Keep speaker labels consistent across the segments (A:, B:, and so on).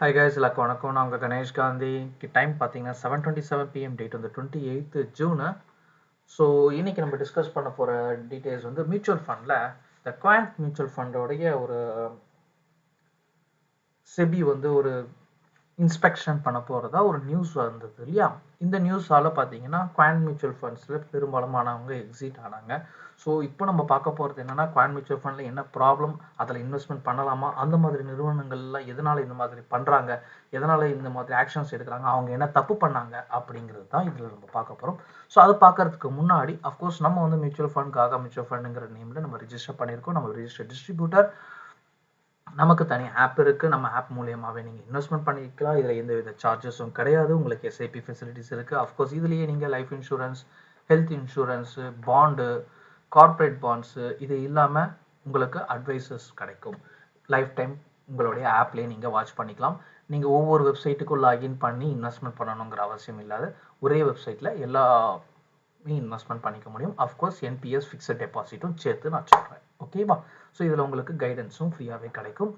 A: Hi guys எல்லாருக்கும் வணக்கம். நான் உங்கள் கணேஷ் காந்தி. டைம் பார்த்தீங்கன்னா seven twenty seven PM date வந்து டுவெண்ட்டி எயித்து ஜூனு ஸோ இன்னைக்கு நம்ம டிஸ்கஸ் பண்ண போகிற டீட்டெயில்ஸ் வந்து மியூச்சுவல் ஃபண்டில் இந்த குவாண்ட் மியூச்சுவல் ஃபண்டோடைய ஒரு செபி வந்து ஒரு இன்ஸ்பெக்ஷன் பண்ண போகிறதா ஒரு நியூஸ் வந்தது இல்லையா? இந்த நியூஸால் பார்த்தீங்கன்னா குவான் மியூச்சுவல் ஃபண்ட்ஸில் பெரும்பாலுமானவங்க எக்ஸிட் ஆனாங்க. ஸோ இப்போ நம்ம பார்க்க போகிறது என்னன்னா குவான் மியூச்சுவல் ஃபண்டில் என்ன ப்ராப்ளம் அதில் இன்வெஸ்ட்மெண்ட் பண்ணலாமா? அந்த மாதிரி நிறுவனங்கள்லாம் எதனால் இந்த மாதிரி பண்ணுறாங்க எதனால் இந்த மாதிரி ஆக்ஷன்ஸ் எடுக்கிறாங்க? அவங்க என்ன தப்பு பண்ணாங்க? அப்படிங்கிறது தான் இதில் நம்ம பார்க்க போகிறோம் ஸோ அது பார்க்கறதுக்கு முன்னாடி அஃப்கோர்ஸ் நம்ம வந்து மியூச்சுவல் ஃபண்ட்காக மியூச்சுவல் ஃபண்டுங்கிற நேமில் நம்ம ரிஜிஸ்டர் பண்ணியிருக்கோம். நம்ம ரிஜிஸ்டர் டிஸ்ட்ரிபியூட்டர் நமக்கு தனி ஆப் இருக்குது நம்ம ஆப் மூலியமாகவே நீங்கள் இன்வெஸ்ட்மெண்ட் பண்ணிக்கலாம். இதில் எந்த வித சார்ஜஸும் கிடையாது. உங்களுக்கு எஸ்ஐபி ஃபெசிலிட்டிஸ் இருக்குது அஃப்கோர்ஸ் இதுலேயே நீங்கள் life insurance health insurance bond corporate bonds இது இல்லாமல் உங்களுக்கு அட்வைசஸ் கிடைக்கும். லைஃப் டைம் உங்களுடைய ஆப்லேயே நீங்கள் வாட்ச் பண்ணிக்கலாம். நீங்கள் ஒவ்வொரு வெப்சைட்டுக்கும் லாகின் பண்ணி இன்வெஸ்ட்மெண்ட் பண்ணணுங்கிற அவசியம் இல்லாத ஒரே வெப்சைட்டில் எல்லாமே இன்வெஸ்ட்மெண்ட் பண்ணிக்க முடியும்? அஃப்கோர்ஸ் என்பிஎஸ் ஃபிக்ஸட் டெபாசிட்டும் சேர்த்து நான் சொல்கிறேன் ஓகேவா ஸோ இதில் உங்களுக்கு கைடன்ஸும் ஃப்ரீயாகவே கிடைக்கும்.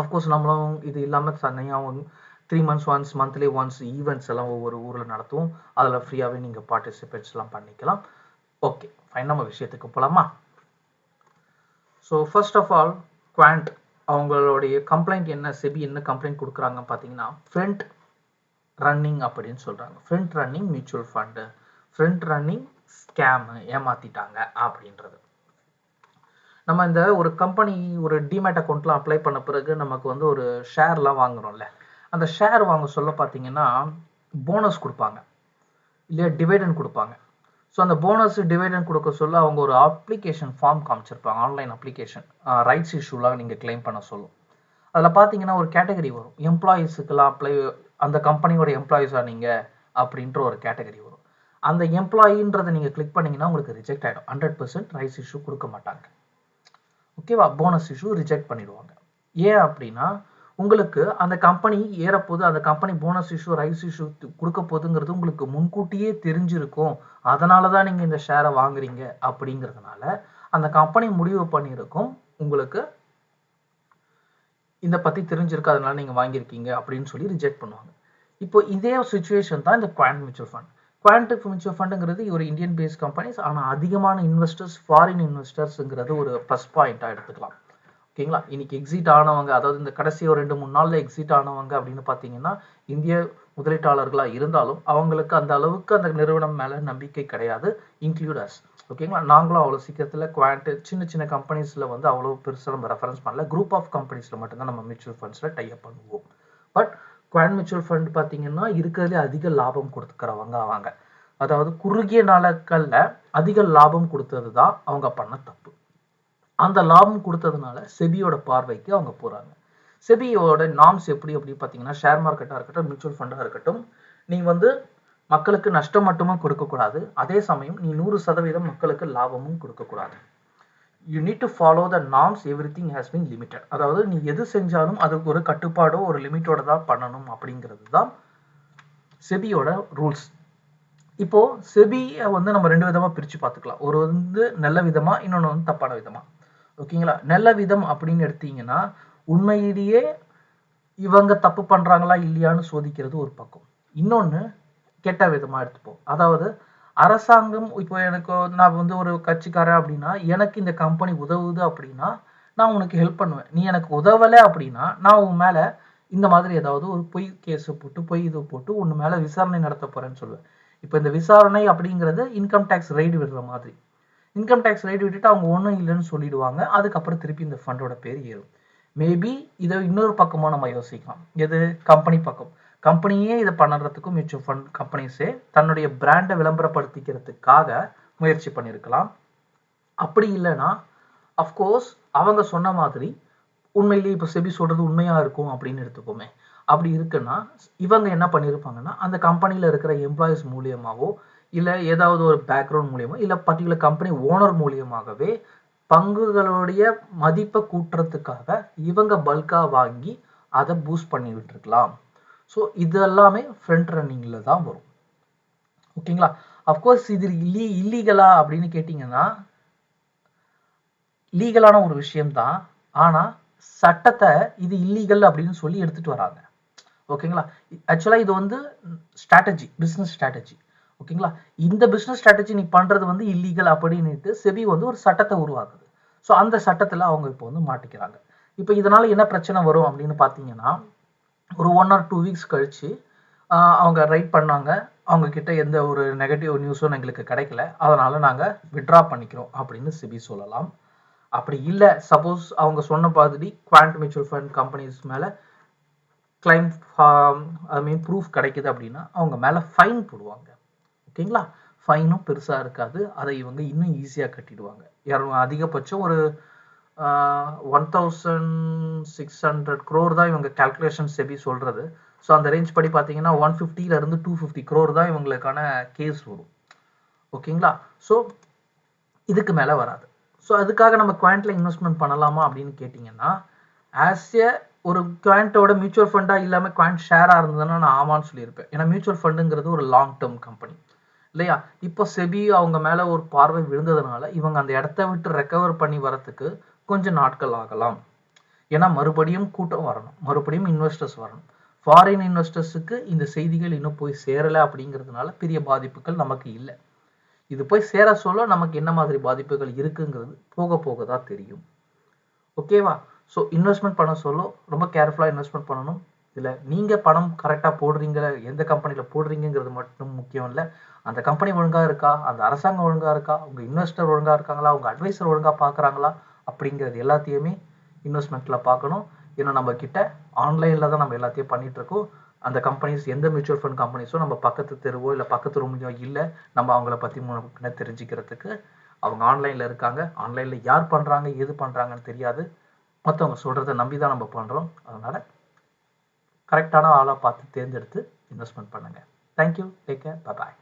A: அஃப்கோர்ஸ் நம்மளும் இது இல்லாமல் தனியாக three months once monthly once events எல்லாம் ஒவ்வொரு ஊரில் நடத்துவோம். அதில் ஃப்ரீயாகவே நீங்கள் பார்ட்டிசிபேட்ஸ்லாம் பண்ணிக்கலாம். ஓகே ஃபைன் நம்ம விஷயத்துக்கு போகலாமா so first of all Quant அவங்களுடைய கம்ப்ளைண்ட் என்ன? செபி என்ன கம்ப்ளைண்ட் கொடுக்குறாங்க பார்த்தீங்கன்னா ஃப்ரண்ட் ரன்னிங் அப்படின்னு சொல்கிறாங்க front running mutual fund front running scam ஏமாத்திட்டாங்க அப்படின்றது. நம்ம இந்த ஒரு கம்பெனி ஒரு டிமேட் அக்கௌண்ட்லாம் அப்ளை பண்ண பிறகு நமக்கு வந்து ஒரு ஷேர்லாம் வாங்குறோம்ல. அந்த ஷேர் வாங்க சொல்ல பார்த்தீங்கன்னா போனஸ் கொடுப்பாங்க. இல்லையா டிவைடன் கொடுப்பாங்க. ஸோ அந்த போனஸ் டிவைடன் கொடுக்க சொல்ல அவங்க ஒரு அப்ளிகேஷன் ஃபார்ம் காமிச்சிருப்பாங்க. ஆன்லைன் அப்ளிகேஷன் ரைட்ஸ் இஷ்யூலாம் நீங்கள் கிளைம் பண்ண சொல்லும். அதில் பார்த்தீங்கன்னா ஒரு கேட்டகரி வரும். எம்ப்ளாயீஸுக்கெல்லாம் அப்ளை அந்த கம்பெனியோட எம்ப்ளாயீஸாக நீங்கள் அப்படின்ற ஒரு கேட்டகரி வரும். அந்த எம்ப்ளாயின்றதை நீங்கள் கிளிக் பண்ணிங்கன்னா உங்களுக்கு ரிஜெக்ட் ஆகிடும் ஹண்ட்ரட் பர்சன்ட் ரைஸ் இஷ்யூ கொடுக்க மாட்டாங்க. ஓகேவா போனஸ் இஷ்யூ ரிஜெக்ட் பண்ணிடுவாங்க. ஏன் அப்படின்னா உங்களுக்கு அந்த கம்பெனி ஏறப்போது அந்த company bonus issue rights issue கொடுக்க போதுங்கிறது உங்களுக்கு முன்கூட்டியே தெரிஞ்சிருக்கும். அதனால தான் நீங்கள் இந்த ஷேரை வாங்குறீங்க அப்படிங்கிறதுனால அந்த கம்பெனி முடிவு பண்ணியிருக்கும். உங்களுக்கு இதை பற்றி தெரிஞ்சிருக்கு அதனால நீங்கள் வாங்கியிருக்கீங்க அப்படின்னு சொல்லி ரிஜெக்ட் பண்ணுவாங்க. இப்போ இதே சுச்சுவேஷன் தான் இந்த குவாண்ட் மியூச்சுவல் ஃபண்ட் குவான்டிக் மியூச்சுவல் ஃபண்டுங்கிறது ஒரு இந்தியன் பேஸ் கம்பெனிஸ் ஆனால் அதிகமான இன்வெஸ்டர்ஸ் ஃபாரின் இன்வெஸ்டர்ஸுங்கிறது ஒரு ப்ளஸ் பாயிண்ட்டாக எடுத்துக்கலாம். ஓகேங்களா இன்னைக்கு எக்ஸிட் ஆனவங்க அதாவது இந்த கடைசி ஒரு ரெண்டு மூணு நாளில் எக்ஸிட் ஆனவங்க அப்படின்னு பார்த்தீங்கன்னா இந்திய முதலீட்டாளர்களாக இருந்தாலும் அவங்களுக்கு அந்த அளவுக்கு அந்த நிறுவனம் மேலே நம்பிக்கை கிடையாது இன்க்ளூடர்ஸ் ஓகேங்களா நாங்களும் அவ்வளோ சீக்கிரத்தில் குவான்ட் சின்ன சின்ன கம்பெனிஸில் வந்து அவ்வளோ பெருசாக நம்ம ரெஃபரன்ஸ் பண்ணல. குரூப் ஆஃப் கம்பெனிஸில் மட்டும்தான் நம்ம மியூச்சுவல் ஃபண்ட்ஸில் டைப் பண்ணுவோம். பட் குவான் மியூச்சுவல் ஃபண்ட் பார்த்தீங்கன்னா இருக்கிறதுலே அதிக லாபம் கொடுத்துக்கிறவங்க அவங்க அதாவது குறுகிய நாட்களில் அதிக லாபம் கொடுத்தது தான் அவங்க பண்ண தப்பு. அந்த லாபம் கொடுத்ததுனால செபியோட பார்வைக்கு அவங்க போகிறாங்க செபியோட நாம்ஸ் எப்படி அப்படி பார்த்தீங்கன்னா ஷேர் மார்க்கெட்டாக இருக்கட்டும் மியூச்சுவல் ஃபண்டாக இருக்கட்டும் நீ வந்து மக்களுக்கு நஷ்டம் மட்டுமே கொடுக்கக்கூடாது. அதே சமயம் நீ நூறு சதவீதம் மக்களுக்கு லாபமும் கொடுக்கக்கூடாது. You need to follow the norms everything has been limited அதாவது நீ எது செஞ்சாலும் அதுக்கு ஒரு கட்டுப்பாடோ ஒரு லிமிட்டோட தான் பண்ணணும் அப்படிங்கிறது தான் செபியோட ரூல்ஸ். இப்போ செபியை வந்து நம்ம ரெண்டு விதமாக பிரித்து பார்த்துக்கலாம். ஒரு வந்து நல்ல விதமாக இன்னொன்று வந்து தப்பான விதமாக ஓகேங்களா? நல்ல விதம் அப்படின்னு எடுத்தீங்கன்னா உண்மையிலேயே இவங்க தப்பு பண்ணுறாங்களா இல்லையான்னு சோதிக்கிறது ஒரு பக்கம். இன்னொன்று கெட்ட விதமாக எடுத்துப்போம். அதாவது அரசாங்கம் இப்போ எனக்கு நான் வந்து ஒரு கட்சிக்காரன் அப்படின்னா எனக்கு இந்த கம்பெனி உதவுது அப்படின்னா நான் உனக்கு ஹெல்ப் பண்ணுவேன். நீ எனக்கு உதவலை அப்படின்னா நான் உன் மேலே இந்த மாதிரி ஏதாவது ஒரு பொய் கேஸை போட்டு பொய் இது போட்டு உன் மேலே விசாரணை நடத்த போகிறேன்னு சொல்லுவேன். இப்போ இந்த விசாரணை அப்படிங்கிறது இன்கம் டேக்ஸ் ரைடு விடுற மாதிரி. இன்கம் டேக்ஸ் ரைடு விட்டுட்டு அவங்க ஒன்றும் இல்லைன்னு சொல்லிடுவாங்க. அதுக்கப்புறம் திருப்பி இந்த ஃபண்டோட பேர் ஏறும். மேபி இதை இன்னொரு பக்கமாக நம்ம யோசிக்கலாம். எது? கம்பெனி பக்கம். கம்பெனியே இதை பண்ணுறதுக்கும் மியூச்சுவல் ஃபண்ட் கம்பெனிஸே தன்னுடைய பிராண்டை விளம்பரப்படுத்திக்கிறதுக்காக முயற்சி பண்ணியிருக்கலாம். அப்படி இல்லைன்னா அஃப்கோர்ஸ் அவங்க சொன்ன மாதிரி உண்மையிலேயே இப்போ செபி சொல்கிறது உண்மையாக இருக்கும் அப்படின்னு எடுத்துக்கோமே. அப்படி இருக்குன்னா இவங்க என்ன பண்ணியிருப்பாங்கன்னா அந்த கம்பெனியில் இருக்கிற எம்ப்ளாயிஸ் மூலியமாகவோ இல்லை ஏதாவது ஒரு பேக்ரவுண்ட் மூலியமோ இல்லை பர்டிகுலர் கம்பெனி ஓனர் மூலியமாகவே பங்குகளுடைய மதிப்பை கூட்டுறதுக்காக இவங்க பல்காக வாங்கி அதை பூஸ்ட் பண்ணி விட்டுருக்கலாம். ஸோ இது எல்லாமே ஃப்ரண்ட் ரன்னிங்கில் தான் வரும். ஓகேங்களா அஃப்கோர்ஸ் இது இல்லீ இல்லீகலா அப்படின்னு கேட்டிங்கன்னா லீகலான ஒரு விஷயம்தான். ஆனால் சட்டத்தை இது இல்லீகல் அப்படின்னு சொல்லி எடுத்துட்டு வராங்க. ஓகேங்களா ஆக்சுவலாக இது வந்து ஸ்ட்ராட்டஜி பிஸ்னஸ் ஸ்ட்ராட்டஜி ஓகேங்களா இந்த பிஸ்னஸ் ஸ்ட்ராட்டஜி நீ பண்ணுறது வந்து இல்லீகல் அப்படின்னுட்டு செபி வந்து ஒரு சட்டத்தை உருவாக்குது. ஸோ அந்த சட்டத்தில் அவங்க இப்போ வந்து மாட்டிக்கிறாங்க. இப்போ இதனால என்ன பிரச்சனை வரும் அப்படின்னு பார்த்தீங்கன்னா ஒரு ஒன் ஆர் டூ வீக்ஸ் கழித்து அவங்க ரைட் பண்ணாங்க. அவங்க கிட்ட எந்த ஒரு நெகட்டிவ் நியூஸும் எங்களுக்கு கிடைக்கல. அதனால் நாங்கள் விட்ரா பண்ணிக்கிறோம் அப்படின்னு சிபி சொல்லலாம். அப்படி இல்லை. சப்போஸ் அவங்க சொன்ன மாதிரி குவாண்ட் மியூச்சுவல் ஃபண்ட் கம்பெனிஸ் மேலே கிளைம் ஐ மீன் ப்ரூஃப் கிடைக்குது அப்படின்னா அவங்க மேலே ஃபைன் போடுவாங்க. ஓகேங்களா ஃபைனும் பெருசாக இருக்காது. அதை இவங்க இன்னும் ஈஸியாக கட்டிடுவாங்க. இரநூ அதிகபட்சம் ஒரு one thousand six hundred crore தான் இவங்க கேல்குலேஷன் செபி சொல்கிறது ஸோ அந்த ரேஞ்ச் படி பார்த்தீங்கன்னா ஒன் ஃபிஃப்டியிலேருந்து டூ ஃபிஃப்டி க்ரோர் தான் இவங்களுக்கான கேஸ் வரும். ஓகேங்களா ஸோ இதுக்கு மேலே வராது. ஸோ அதுக்காக நம்ம குவாண்ட்ல இன்வெஸ்ட்மெண்ட் பண்ணலாமா அப்படின்னு கேட்டிங்கன்னா ஆஸ் எ ஒரு குவாண்ட்டோட மியூச்சுவல் ஃபண்டாக இல்லாமல் குவாண்ட் ஷேராக இருந்ததுன்னா நான் ஆமான்னு சொல்லியிருப்பேன். ஏன்னா மியூச்சுவல் ஃபண்டுங்கிறது ஒரு லாங் டேர்ம் கம்பெனி இல்லையா? இப்போ செபி அவங்க மேலே ஒரு பார்வை விழுந்ததுனால இவங்க அந்த இடத்த விட்டு ரெக்கவர் பண்ணி வரத்துக்கு கொஞ்சம் நாட்கள் ஆகலாம். ஏன்னா மறுபடியும் கூட்டம் வரணும். மறுபடியும் இன்வெஸ்டர்ஸ் வரணும். ஃபாரின் இன்வெஸ்டர்ஸுக்கு இந்த செய்திகள் இன்னும் போய் சேரலை அப்படிங்கிறதுனால பெரிய பாதிப்புகள் நமக்கு இல்லை. இது போய் சேர சொல்ல நமக்கு என்ன மாதிரி பாதிப்புகள் இருக்குங்கிறது போக போக தான் தெரியும். ஓகேவா ஸோ இன்வெஸ்ட்மெண்ட் பண்ண சொல்ல. ரொம்ப கேர்ஃபுல்லாக இன்வெஸ்ட்மெண்ட் பண்ணணும். இதில் நீங்கள் பணம் கரெக்டாக போடுறீங்க எந்த கம்பெனியில் போடுறீங்கிறது மட்டும் முக்கியம் இல்லை. அந்த கம்பெனி ஒழுங்காக இருக்கா? அந்த அரசாங்கம் ஒழுங்காக இருக்கா? உங்கள் இன்வெஸ்டர் ஒழுங்காக இருக்காங்களா? உங்கள் அட்வைசர் ஒழுங்காக பார்க்குறாங்களா? அப்படிங்கிறது எல்லாத்தையுமே இன்வெஸ்ட்மெண்ட்டில் பார்க்கணும். ஏன்னா நம்ம கிட்ட ஆன்லைனில் தான் நம்ம எல்லாத்தையும் பண்ணிட்டு இருக்கோம் அந்த கம்பெனிஸ் எந்த மியூச்சுவல் ஃபண்ட் கம்பெனிஸோ நம்ம பக்கத்து தெருவோ இல்லை பக்கத்து ரூம்லையோ இல்லை நம்ம அவங்கள பற்றி முன்ன தெரிஞ்சுக்கிறதுக்கு அவங்க ஆன்லைனில் இருக்காங்க. ஆன்லைனில் யார் பண்ணுறாங்க எது பண்ணுறாங்கன்னு தெரியாது. மற்றவங்க சொல்கிறத நம்பி தான் நம்ம பண்ணுறோம் அதனால் கரெக்டான ஆளாக பார்த்து தேர்ந்தெடுத்து இன்வெஸ்ட்மெண்ட் பண்ணுங்கள் தேங்க்யூ டேக் கேர் பாய்